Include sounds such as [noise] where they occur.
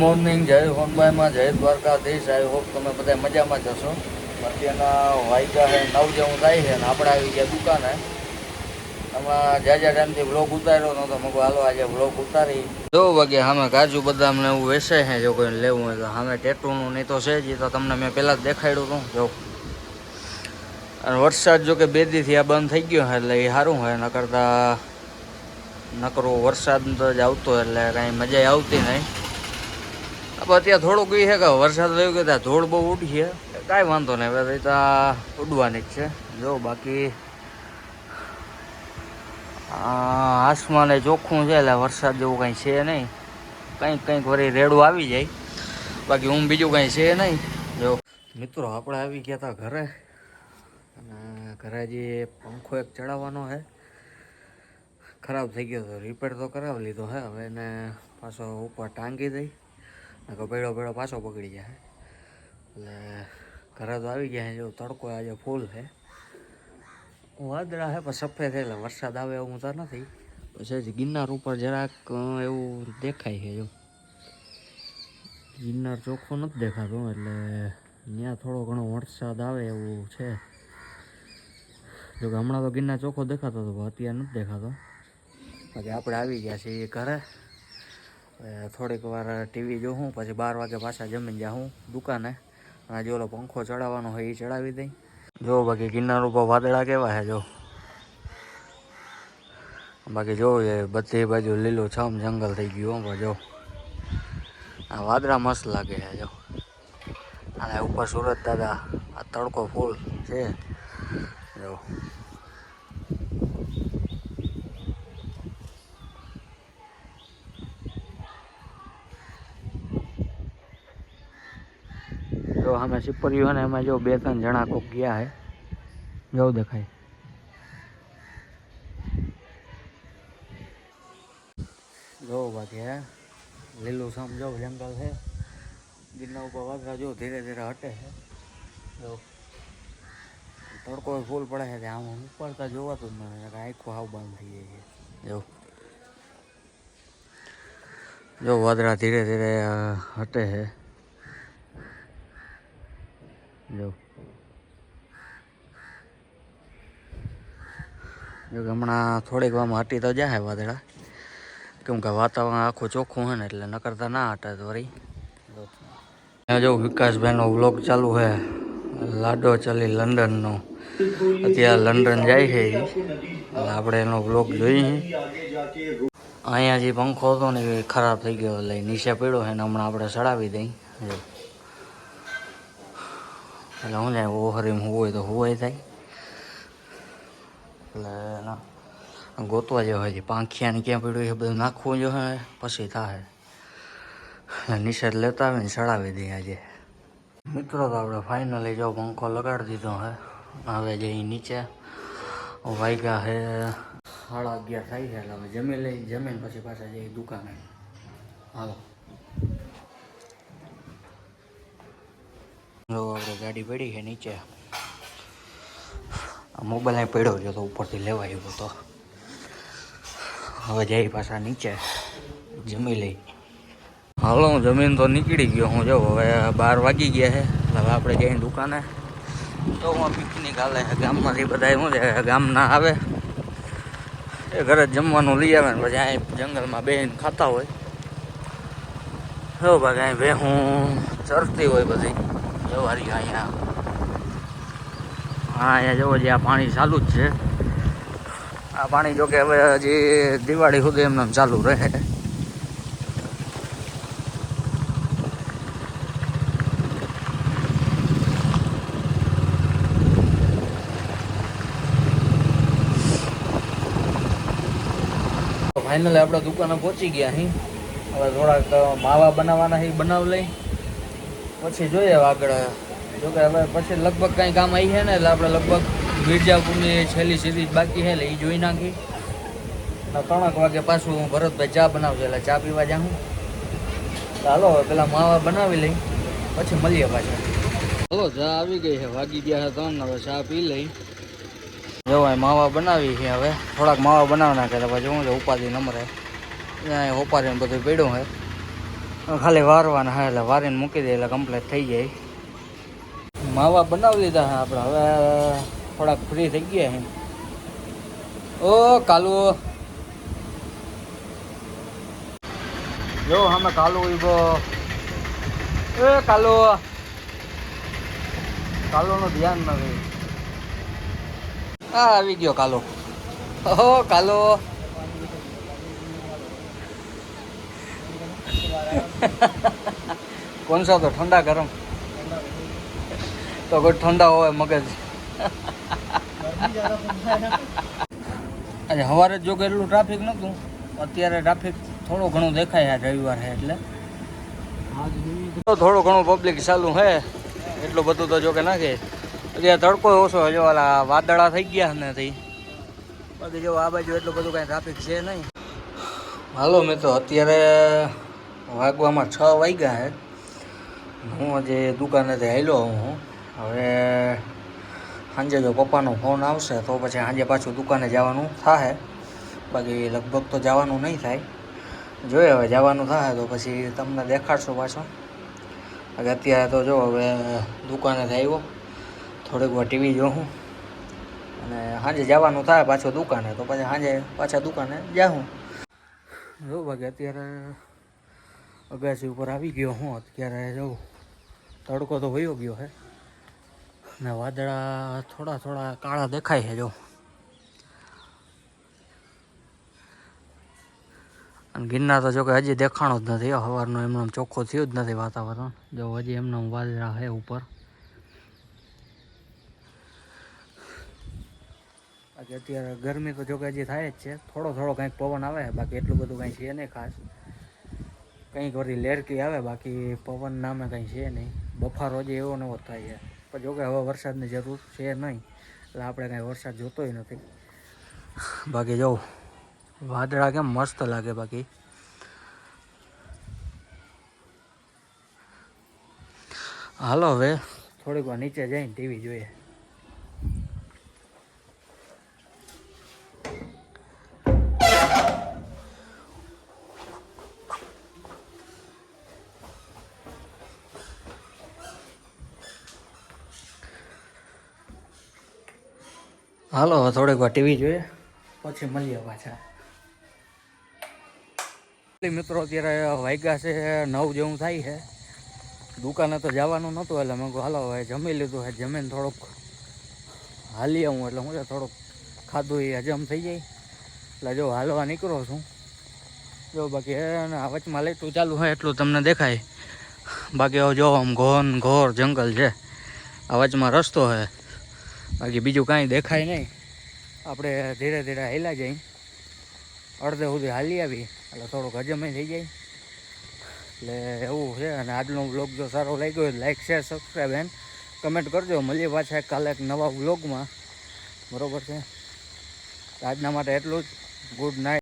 Morning, જય હોનભાઈમાં જય Dwarkadhish, I hope તમે બધા મજામાં જશો અત્યારના વાયગા છે નવ જેવું થાય છે ને આપણે આવી ગયા દુકાને. એમાં જ્યાં જ્યાં ટાઈમથી બ્લોગ ઉતાર્યો નતો, મેં કહ્યું હાલો, આજે બ્લોગ ઉતારી. જો વાગે સામે કાજુ બદામ ને એવું વેસે છે જો કોઈ લેવું હોય તો. સામે ટેટુનું નહીં તો છે જ તો તમને મેં પહેલાં જ દેખાડ્યું હતું, જો. અને વરસાદ જો કે બે દીથી આ બંધ થઈ ગયો છે એટલે એ સારું હોય ન કરતાં નકરો વરસાદ તો જ આવતો, એટલે કાંઈ મજા આવતી નહીં. અત્યારે થોડુંક એ છે કે વરસાદ રહ્યો કે ત્યાં ધોળ બહુ ઉડી છે. કાંઈ વાંધો નહીં, હવે તો આ ઉડવાની જ છે. જો બાકી આસમાને ચોખ્ખું છે, એટલે વરસાદ જેવું કાંઈ છે નહીં. કંઈક કંઈક વળી રેડું આવી જાય. બાકી હું બીજું કાંઈ છે નહીં. જો મિત્રો, આપણે આવી ગયા હતા ઘરે. અને ઘરે જે પંખો એક ચડાવવાનો છે ખરાબ થઈ ગયો હતો રિપેર તો કરાવી લીધો હે. હવે એને પાછો ઉપર ટાંગી દઈ. પેડો પેડો પાછો પકડી જાય. એટલે ઘરે તો આવી ગયા જો તડકો આજે ફૂલ છે. વાદળા છે, પણ સફેદ એટલે વરસાદ આવે એવું તો નથી. પછી ગિરનાર ઉપર જરાક એવું દેખાય છે, જો. ગિરનાર ચોખ્ખો નથી દેખાતો, એટલે ત્યાં થોડો ઘણો વરસાદ આવે એવું છે. જો કે હમણાં તો ગિરનાર ચોખ્ખો દેખાતો હતો અત્યારે નથી દેખાતો. પછી આપણે આવી ગયા છીએ ઘરે. થોડીક વાર ટીવી જોઉં, પછી બાર વાગે પાછા જમીન જાઉં દુકાને. અને જો ઓલો પંખો ચડાવવાનો હોય એ ચડાવી દઈ. જો બાકી ગિરનાર ઉપર વાદળા કેવા છે, જો. બાકી જોવું બધી બાજુ લીલું છમ જંગલ થઈ ગયું હો, જો. આ વાદળા મસ્ત લાગે છે, જો. અને ઉપર સુરત દાદા, આ તડકો ફૂલ છે જો જો અમે સિપર્યું ને એમાં જો બે ત્રણ જણા કોક ગયા હે. જવું દેખાય. જો બાકી હે. લીલું સમજો જંગલ છે ગીરના ઉપર વાઘા જો ધીરે ધીરે હટે છે જો. તડકો ફૂલ પડે છે આમ ઉપરતા જોવાતું જ નથી આખું હાવ બંધ થઈ જાય છે. જો. જો વાદળા ધીરે ધીરે હટે છે જો. કે હમણાં થોડીક વારમાં હટી તો જાય વાદળા. કેમ કે વાતાવરણ આખું ચોખ્ખું હોય ને એટલે નકરતા ના હટે તો વળી જો. વિકાસભાઈનો વ્લોગ ચાલુ છે લાડો ચાલી લંડનનો. અત્યારે લંડન જાય છે એટલે આપણે એનો વ્લોગ જોઈએ અહીંયા જે પંખો હતો ને ખરાબ થઈ ગયો એટલે નીચે પડ્યો છે ને હમણાં આપણે ચડાવી દઈ. એટલે હું જાય ઓહરીમ હોય તો હોય થાય એટલે ના ગોતવા જેવો હોય છે પાંખિયાને ક્યાં પડ્યું એ બધું નાખવું જો પછી થાય નિષેધ લેતા આવે ને ચડાવી દઈએ આજે મિત્રો તો આપણે ફાઇનલી જો પંખો લગાડી દીધો હે હવે જઈ નીચે વાગ્યા હે સાડા અગિયાર થાય છે એટલે હવે જમી લઈ જમીન પછી પાછા જઈ દુકાને હાલો જો આપણે ગાડી પડી છે નીચે. આ મોબાઈલ પડ્યો છે તો ઉપરથી લેવાય એવો તો. હવે જઈ પાછા નીચે. જમી લઈ. હાલો, હું જમીન તો નીકળી ગયો. હું જો હવે બાર વાગી ગયા છે. હવે આપણે જઈને દુકાને. તો હું પિકનિક હાલે ગામમાંથી બધા શું છે? ગામના આવે. એ ઘરે જમવાનું લઈ આવે ને પછી અહીં જંગલમાં બેન ખાતા હોય. હો બાકી અહીં ભેહું. ચરતી હોય બધી. જવારી અહીંયા. હા, અહીંયા જવો જે આ પાણી ચાલુ જ છે. આ પાણી જોકે હવે હજી દિવાળી સુધી એમને એમ ચાલુ રહે. ફાઇનલી આપણે દુકાને પહોંચી ગયા અહીં. હવે થોડાક માવા બનાવવાના બનાવ બનાવી લઈ. પછી જોઈએ આગળ. આગળ જોકે હવે પછી લગભગ કાંઈ કામ આવી છે ને, એટલે આપણે લગભગ મિર્જાપુરની છેલ્લી સિરીઝ બાકી છે, એટલે એ જોઈ નાખી. ત્રણેક વાગે પાછું હું ભરતભાઈ ચા બનાવજો, એટલે ચા પીવા જાઉં. ચાલો હવે પેલા માવા બનાવી લઈ, પછી મળીએ પાછા. ચલો ચા આવી ગઈ છે, વાગી ગયા છે ત્રણ, હવે ચા પી લઈ. જવાય માવા બનાવી છે હવે. થોડાક માવા બનાવી નાખે પછી હું છે ઉપાધિ નમરે ત્યાં ઉપાધિને બધું પડ્યું છે. ખાલી વારવાના હા, એટલે વારીને મૂકી દે, એટલે કમ્પ્લીટ થઈ જાય. માવા બનાવી લીધા હા આપણે હવે થોડાક ફ્રી થઈ ગયા એમ ઓ, કાલુ. જો, અમે કાલુ ઊભો. એ, કાલુ. કાલુનું ધ્યાન નથી. આ, આવી ગયો કાલો. ઓ, કાલો. [laughs] કોણ સા તો? ઠંડા ગરમ. તો કોઈ ઠંડા હોય મગજ. આજે સવારે જો કે એટલું ટ્રાફિક નહોતું, અત્યારે ટ્રાફિક થોડું ઘણું દેખાય આ રવિવાર છે એટલે. થોડું ઘણું પબ્લિક ચાલુ છે એટલું બધું તો જો કે નાખે. અત્યારે તડકો ઓછો હજુ ઓલા વાદળા થઈ ગયા ને થઈ બાકી જો આ બાજુ એટલું બધું કાંઈ ટ્રાફિક છે નહીં. હાલો મેં તો અત્યારે વાગવામાં છ વાગ્યા છે હું આજે દુકાનેથી આવેલો હું. હવે સાંજે જો પપ્પાનો ફોન આવશે તો પછી સાંજે પાછું દુકાને જવાનું થાય બાકી લગભગ તો જવાનું નહીં થાય. જોઈએ હવે જવાનું થાય તો પછી તમને દેખાડશો પાછો. અત્યારે તો જો હવે દુકાનેથી આવ્યો થોડીક વાર ટીવી જોઉં. અને સાંજે જવાનું થાય પાછું દુકાને તો પછી સાંજે પાછા દુકાને જાઉં. જો બાકી અત્યારે અગાસી ઉપર આવી ગયો હું, અત્યારે જો તડકો તો વયો ગયો છે ને વાદળા થોડા થોડા કાળા દેખાય છે જો. અને ગિરનાર તો જો કે હજી દેખાણો જ નથી, હો. સવારનો એમનો ચોખ્ખો થયો જ નથી વાતાવરણ. જો હજી એમનો વાદળા છે ઉપર. અત્યારે ગરમી તો જો કે હજી થાય જ છે. થોડો થોડો કંઈક પવન આવે, બાકી એટલું બધું કંઈ છે નહીં ખાસ. કંઈક વળી લેરકી આવે, બાકી પવન નામે કંઈ છે નહીં. બફારો જે એવો નવો એવો થાય છે. પણ જોકે હવે વરસાદની જરૂર છે નહીં. એટલે આપણે કાંઈ વરસાદ જોતોય નથી. બાકી જો, વાદળા કેમ મસ્ત લાગે બાકી? હાલો હવે, થોડીક વાર નીચે જઈને ટીવી જોઈએ. હાલો થોડીક વાર ટીવી જોઈએ. પછી મળીએ પાછા. મિત્રો અત્યારે વાગ્યા છે, નવ જેવું થાય છે. દુકાને તો જવાનું નહોતું, એટલે મેં હાલો, હવે જમી લીધું હે જમીને થોડુંક હાલી આવું, એટલે હું થોડુંક ખાધું એ હજમ થઈ જાય. એટલે જો હાલવા નીકળો છું. જો બાકી આ વચમાં લાઈટું ચાલુ હોય એટલું તમને દેખાય. બાકી જો આમ ઘોન ઘોર જંગલ છે. આ વચમાં રસ્તો છે. બાકી બીજું કાંઈ દેખાય નહીં. આપણે ધીરે ધીરે હેલા જઈ અડધે સુધી હાલી આવી એટલે થોડુંક હજમે થઈ જાય. એટલે એવું છે. અને આજનો બ્લોગ જો સારો લાગ્યો હોય like, share, subscribe and comment કરજો. મળીએ પાછા કાલે એક નવા બ્લોગમાં બરોબર છે? આજના માટે એટલું જ. Good night.